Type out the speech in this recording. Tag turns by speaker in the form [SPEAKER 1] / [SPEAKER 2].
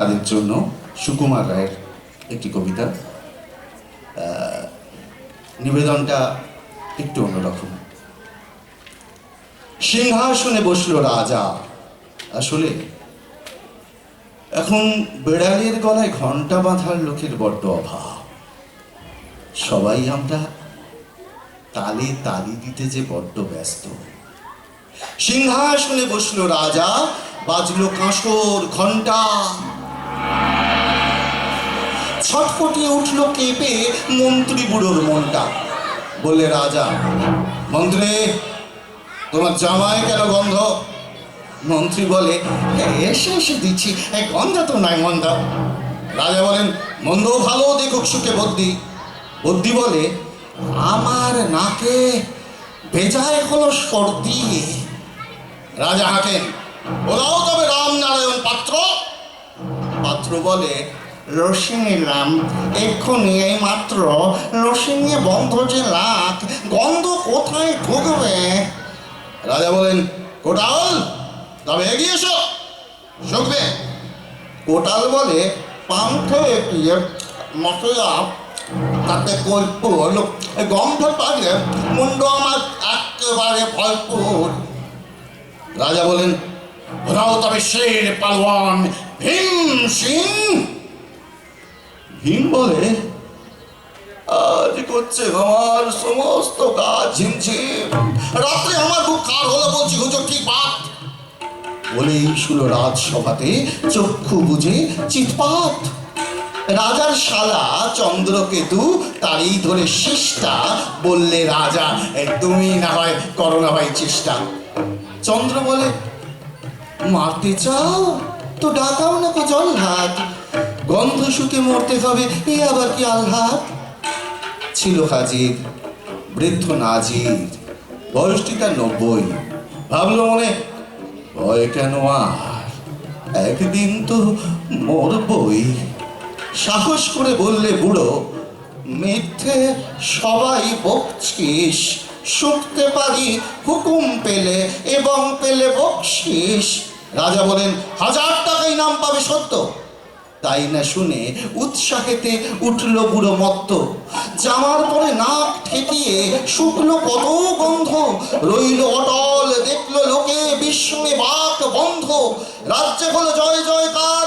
[SPEAKER 1] তাদের জন্য সুকুমার রায়ের একটি কবিতা নিবেদনটা একটু অন্যরকম। সিংহাসনে বসল রাজা। আসলে এখন বেড়ালের গলায় ঘণ্টা বাঁধার লোকের বড্ড অভাব। সবাই আমরা তালে তালি দিতে যে বড্ড ব্যস্ত। সিংহাসনে বসল রাজা, বাজলো কাঁসর ঘণ্টা ছটফটিয়ে উঠল কেঁপে মন্ত্রী বুড়োর মনটা। বলে রাজা মন্ত্রী তোমার জামায় কেন গন্ধ? মন্ত্রী বলে "হ্যাঁ, এসে এসে দিচ্ছি। গন্ধ তো নাই মন্দ। রাজা বলেন মন্দ ভালো দেখুক সুখে বদ্যি বদ্যি বলে আমার নাকে বেজায় হলো সর্দি। রাজা হাঁকেন ওরাও তবে রামনারায়ণ পাত্র? পাত্র বলে রসি নিলাম এক্ষুনি এই মাত্র রসি নিয়ে বন্ধ যে লাখ গন্ধ কোথায় ঢুকবে? রাজা বলেন কোটাল তবে এগিয়ে এসো শুকবে কোটাল বলে পান্থে পিয়ে মশলা তাতে এই গন্ধ পাগলে মুন্ড আমার একেবারে ভরপুর। রাজা বলেন ওরাও তবে শের পালোয়ান ভীম সিং। ভীম বলে আজ করছে আমার সমস্ত কাজ ঝিমঝিম। রাত্রে আমার খুব কার হলো বলছি হুজুর ঠিক বাদ বলেই শুলো রাজসভাতে চক্ষু বুঝে চিৎপাত। রাজার শালা চন্দ্রকেতু তারই ধরে শেষটা বললে রাজা "এ, তুমি না হয় করো না ভাই চেষ্টা। চন্দ্র বলে মারতে চাও? তো ডাকাও না কো জল হাত গন্ধ শুকে মরতে হবে, এ আবার কি আলহাত ছিল হাজির, বৃদ্ধ নাজির বয়সটি তার নব্বই। ভাবলো মনে, ভয় কেন আর? একদিন তো মরবই। সাহস করে বললে বুড়ো, মিথ্যে সবাই বকছিস, শুকতে পারি, হুকুম পেলে এবং পেলে বকশিস। রাজা বলেন, হাজার টাকাই নাম পাবে সত্য। তাই না শুনে উৎসাহেতে উঠল বুড়ো মত্ত। জামার পরে নাক ঠেকিয়ে শুকলো কত গন্ধ রইল অটল, দেখল লোকে বিস্ময়ে বাক বন্ধ। রাজ্যে হলো জয় জয় জয়কার